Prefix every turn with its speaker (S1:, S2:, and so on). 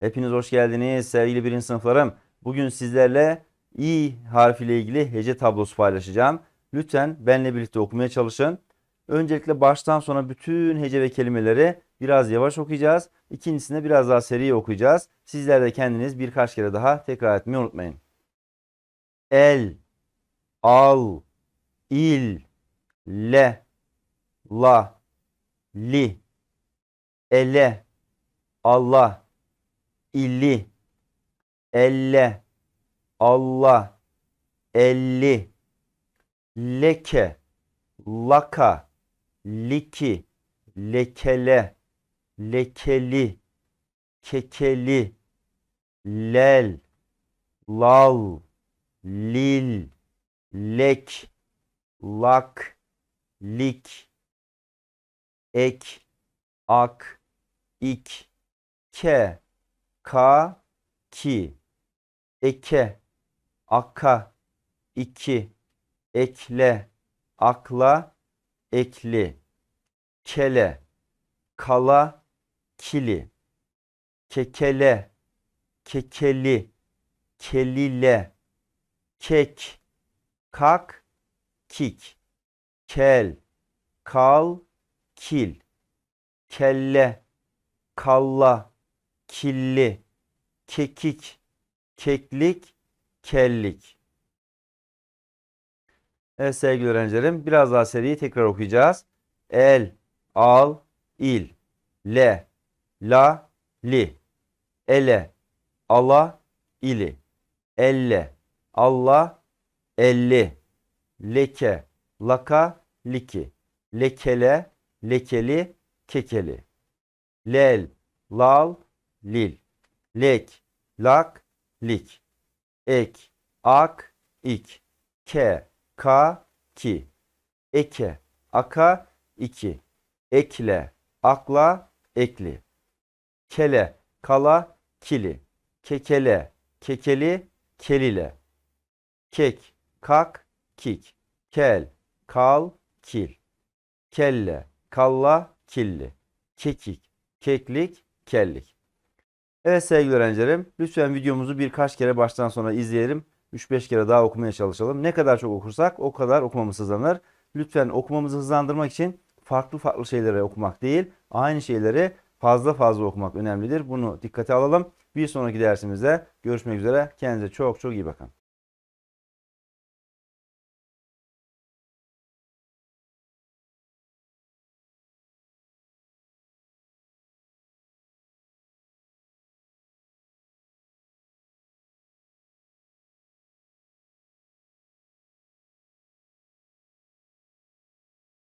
S1: Hepiniz hoş geldiniz sevgili birinci sınıflarım. Bugün sizlerle i harfiyle ilgili hece tablosu paylaşacağım. Lütfen benimle birlikte okumaya çalışın. Öncelikle baştan sona bütün hece ve kelimeleri biraz yavaş okuyacağız. İkincisinde biraz daha seri okuyacağız. Sizler de kendiniz birkaç kere daha tekrar etmeyi unutmayın. El, al, il, le, la, li, ele, Allah, illi, elle, Allah, elli, leke, laka, liki, lekele, lekeli, kekeli, lel, lal, lil, lek, lak, lik, ek, ak, ik, ke, ka, ki, eke, aka, iki, ekle, akla, ekli, kele, kala, kili, kekele, kekeli, kelile, kek, kak, kik, kel, kal, kil, kelle, kalla, killi, kekik, keklik, kellik. Evet sevgili öğrencilerim biraz daha seriyi tekrar okuyacağız. El, al, il, le, la, li, ele, ala, ili, elle, Allah, elli, leke, laka, liki, lekele, lekeli, kekeli, lel, lal, lil, lek, lak, lik, ek, ak, ik, ke, ka, ki, eke, aka, iki, ekle, akla, ekli, kele, kala, kili, kekele, kekeli, kelile, kek, kak, kik, kel, kal, kil, kelle, kalla, killi, kekik, keklik, kellik. Evet sevgili öğrencilerim, lütfen videomuzu birkaç kere baştan sona izleyelim. 3-5 kere daha okumaya çalışalım. Ne kadar çok okursak o kadar okumamız hızlanır. Lütfen okumamızı hızlandırmak için farklı farklı şeyleri okumak değil, aynı şeyleri fazla fazla okumak önemlidir. Bunu dikkate alalım. Bir sonraki dersimizde görüşmek üzere. Kendinize çok çok iyi bakın.